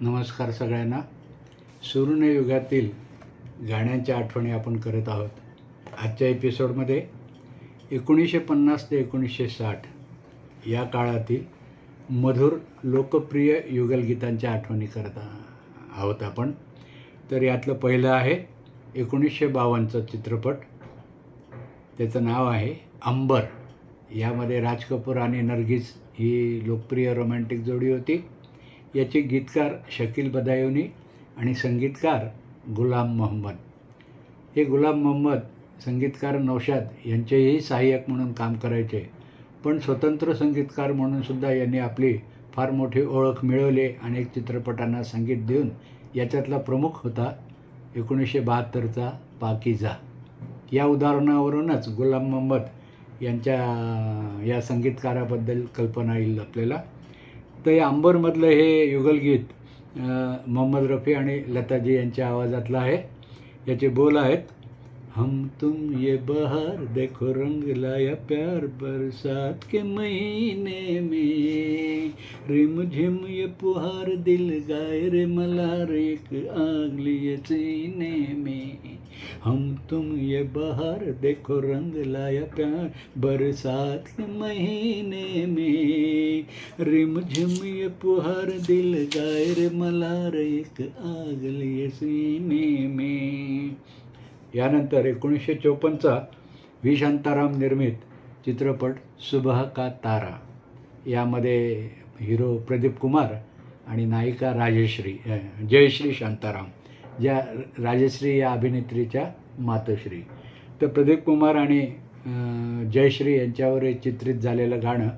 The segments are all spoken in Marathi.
नमस्कार सगळ्यांना. सुवर्णयुगातील गाण्यांच्या आठवणी आपण करत आहोत. आजच्या एपिसोडमध्ये एकोणीसशे पन्नास ते एकोणीसशे साठ या काळातील मधुर लोकप्रिय युगलगीतांच्या आठवणी करत आहोत आपण. तर यातलं पहिलं आहे एकोणीसशे बावन्नचा चित्रपट. त्याचं नाव आहे अंबर. यामध्ये राज कपूर आणि नर्गिस ही लोकप्रिय रोमॅन्टिक जोडी होती. याचे गीतकार शकील बदायोनी आणि संगीतकार गुलाम मोहम्मद. हे गुलाम मोहम्मद संगीतकार नौशाद यांचेही सहाय्यक म्हणून काम करायचे पण स्वतंत्र संगीतकार म्हणूनसुद्धा यांनी आपली फार मोठी ओळख मिळवली अनेक चित्रपटांना संगीत देऊन याच्यातला प्रमुख होता एकोणीसशे बहात्तरचा पाकिजा या उदाहरणावरूनच गुलाम मोहम्मद यांच्या या संगीतकाराबद्दल कल्पना येईल आपल्याला. तर हे अंबरमधलं हे युगलगीत मोहम्मद रफी आणि लताजी यांच्या आवाजातलं आहे. याचे बोल आहेत. हम तुम ये बहार देखो रंग लाया प्यार बरसात के महीने में। रिम झिम ये पुहार दिल गाय रे मलार एक आग लिए सीने में। हम तुम ये बहार देखो रंग लाया प्यार बरसात के महीने में। रिम झिम ये पुहार दिल गाय रे मलार एक आग लिए सीने में। यानंतर एकोणीसशे चोपन्नचा व्ही शांताराम निर्मित चित्रपट सुबह का तारा. यामध्ये हिरो प्रदीप कुमार आणि नायिका राजश्री जयश्री शांताराम ज्या राजश्री या अभिनेत्रीच्या मातोश्री. तर प्रदीप कुमार आणि जयश्री यांच्यावर चित्रित झालेलं गाणं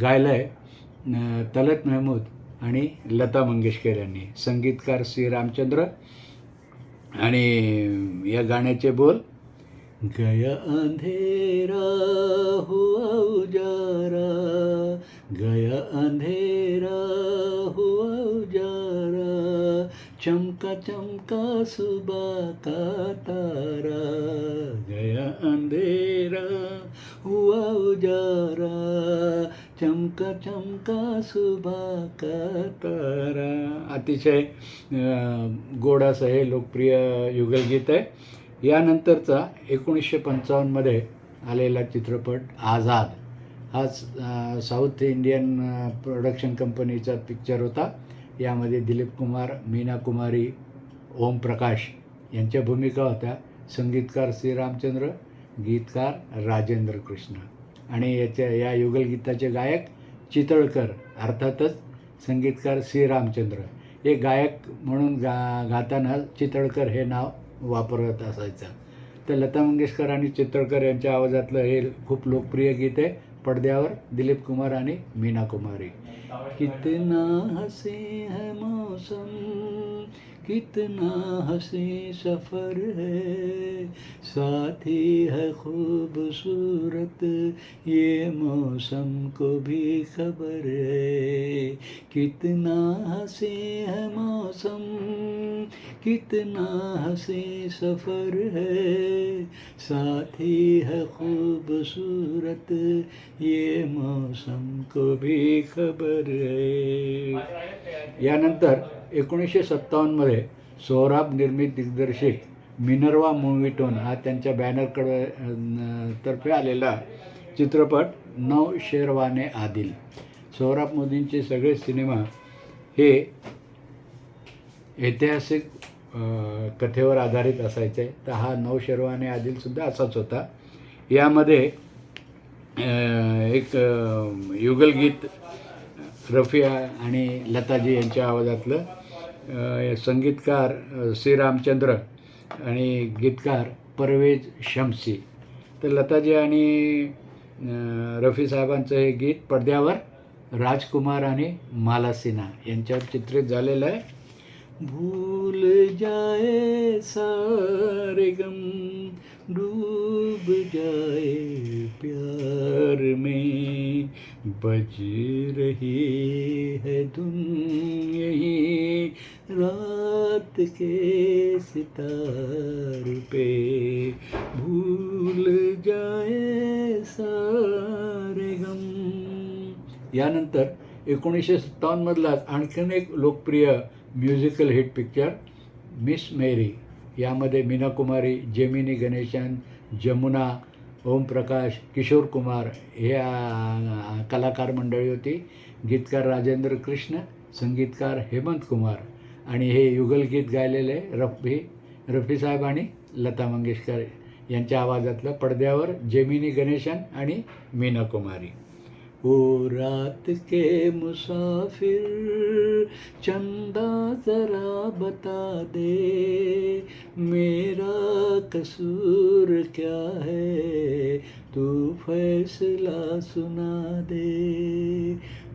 गायलं आहे तलत महमूद आणि लता मंगेशकर यांनी. संगीतकार श्री रामचंद्र आणि या गाण्याचे बोल गया अंधेरा हो उजारा गया अंधेरा हो उजारा चमका चमका सुबह का तारा गया अंधेरा हो हुआ उजारा चमका चमका सुबह का तारा. अतिशय गोड असं हे लोकप्रिय युगलगीत आहे. यानंतरचा एकोणीसशे पंचावन्नमध्ये आलेला चित्रपट आझाद. हा साऊथ इंडियन प्रोडक्शन कंपनीचा पिक्चर होता. यामध्ये दिलीप कुमार मीना कुमारी ओम प्रकाश यांच्या भूमिका होत्या. संगीतकार श्री रामचंद्र गीतकार राजेंद्र कृष्ण. आणि याच्या या युगलगीताचे गायक चितळकर अर्थातच संगीतकार श्री रामचंद्र. हे गायक म्हणून गा गाताना चितळकर हे नाव वापरत असायचं. तर लता मंगेशकर आणि चितळकर यांच्या आवाजातलं हे खूप लोकप्रिय गीत आहे. पडद्यावर दिलीप कुमार आणि मीना कुमारी. कितना हसे है मौसम कितना हसी सफ़र है। साथी है खूबसूरत ये मौसम को भी खबर है। कितना हसी है मौसम कितना हसी सफ़र है। साथी है खूबसूरत ये मौसम को भी खबर है। यानंतर एकोणीसशे सत्तावन्नमध्ये सोहराब निर्मित दिग्दर्शित मिनर्वा मूवीटोन हा त्यांच्या बॅनरकडे तर्फे आलेला चित्रपट नव शेरवाने आदिल. सोहराब मोदींचे सगळे सिनेमा हे ऐतिहासिक कथेवर आधारित असायचे. तर हा नव शेरवाने आदिलसुद्धा असाच होता. यामध्ये एक युगलगीत रफिया आणि लताजी यांच्या आवाजातलं संगीतकार श्रीरामचंद्र श्री रामचंद्र आणि गीतकार परवेज शमसी तर लताजी आणि रफी साहेबांचं हे गीत पडद्यावर राजकुमार आणि माला सिन्हा यांच्यावर चित्रित झालेलं आहे. भूल जाए सारे गम डूब जाए बज रही है धुन यही रात के सितार पे भूल जाए सारे गम। यानंतर एकोणीसशे सत्तावन्नमधलाच आणखीन एक लोकप्रिय musical hit picture Miss Mary यामध्ये मीना कुमारी जेमिनी गणेशन जमुना ओमप्रकाश किशोर कुमार हे कलाकार मंडळी होती. गीतकार राजेंद्र कृष्ण संगीतकार हेमंत कुमार आणि हे युगलगीत गायलेले रफी रफी साहेब आणि लता मंगेशकर यांच्या आवाजातलं पडद्यावर जेमिनी गणेशन आणि मीना कुमारी. ओ रात के मुसाफिर चंदा जरा बता दे मेरा कसूर क्या है तू फैसला सुना दे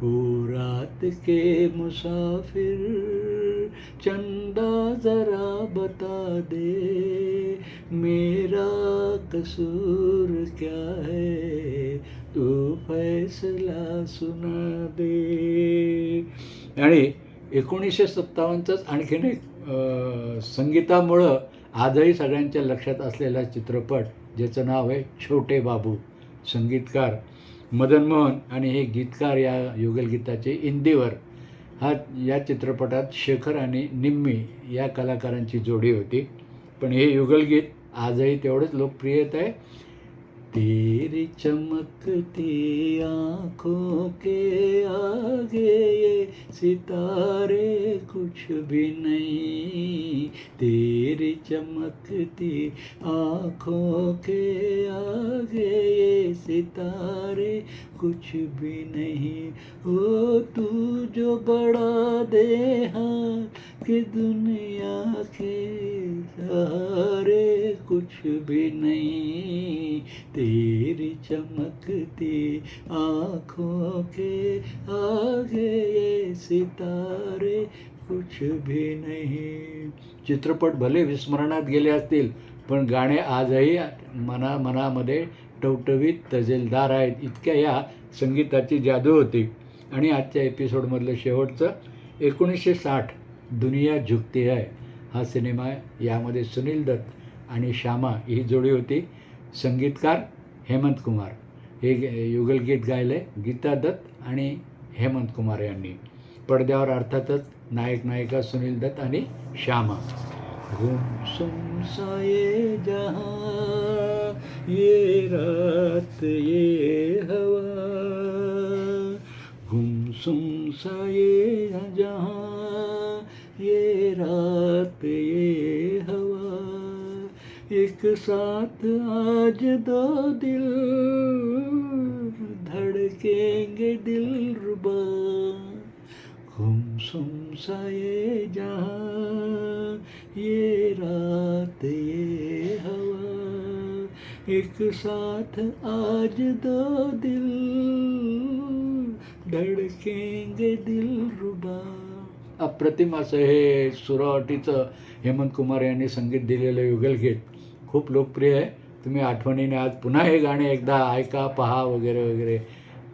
ओ रात के मुसाफिर चंदा जरा बता दे मेरा कसूर क्या है तू फैसला सुना दे. आणि एकोणीसशे सत्तावन्नचाच आणखीन एक संगीतामुळं आजही सगळ्यांच्या लक्षात असलेला चित्रपट ज्याचं नाव आहे छोटे बाबू संगीतकार मदन मोहन आणि हे गीतकार या युगलगीताचे इंदीवर. हा या चित्रपटात शेखर आणि निम्मी या कलाकारांची जोडी होती. पण हे युगलगीत आजही तेवढंच लोकप्रियत आहे. तेरी चमकती आँखों के आगे ये सितारे कुछ भी नहीं तेरी चमकती आँखों के आगे ये सितारे कुछ भी नहीं ओ तू जो बड़ा दे हाथ कि दुनिया के सहारे कुछ भी नहीं। तेरी चमकती आँखों के आगे ये सितारे कुछ भी नहीं। चित्रपट भले विस्मरणात गेले असतील पण गाणे आजही मना मनामध्ये टवटवीत तजेलदार आहेत. इतक्या या संगीताची जादू होती. आणि आजच्या एपिसोडमधलं शेवटचं एकोणीसशे साठ दुनिया झुकती आहे हा सिनेमा यामध्ये सुनील दत्त आणि श्यामा ही जोडी होती संगीतकार हेमंत कुमार. हे युगलगीत युगलगीत गायले गीता दत्त आणि हेमंत कुमार यांनी. पडद्यावर अर्थातच नायक नायिका सुनील दत्त आणि श्यामा. गुमसुम सा ये ये रात ये हवा. गुमसुम सा ये ये रात ये एक साथ आज दो दिल धड़केंगे दिल रुबा। गुमसुम सा ये जहां ये रात ये हवा। एक साथ आज दो दिल धडकेंगे दिल रुबा। अप्रतिम असं हे सुरावटीचं हेमंत कुमार यांनी संगीत दिलेलं युगलगीत खूप लोकप्रिय आहे. तुम्ही आठवणीने आज पुन्हा हे गाणे एकदा ऐका पहा वगैरे वगैरे.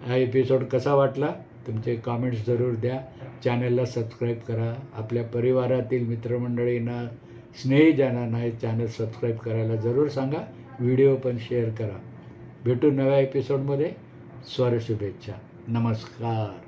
हा एपिसोड कसा वाटला? तुमचे कॉमेंट्स जरूर द्या. चॅनलला सबस्क्राईब करा. आपल्या परिवारातील मित्रमंडळींना स्नेहीजनांना हे चॅनल सबस्क्राईब करायला जरूर सांगा. व्हिडिओ पण शेअर करा. भेटू नव्या एपिसोडमध्ये स्वर शुभेच्छा. नमस्कार.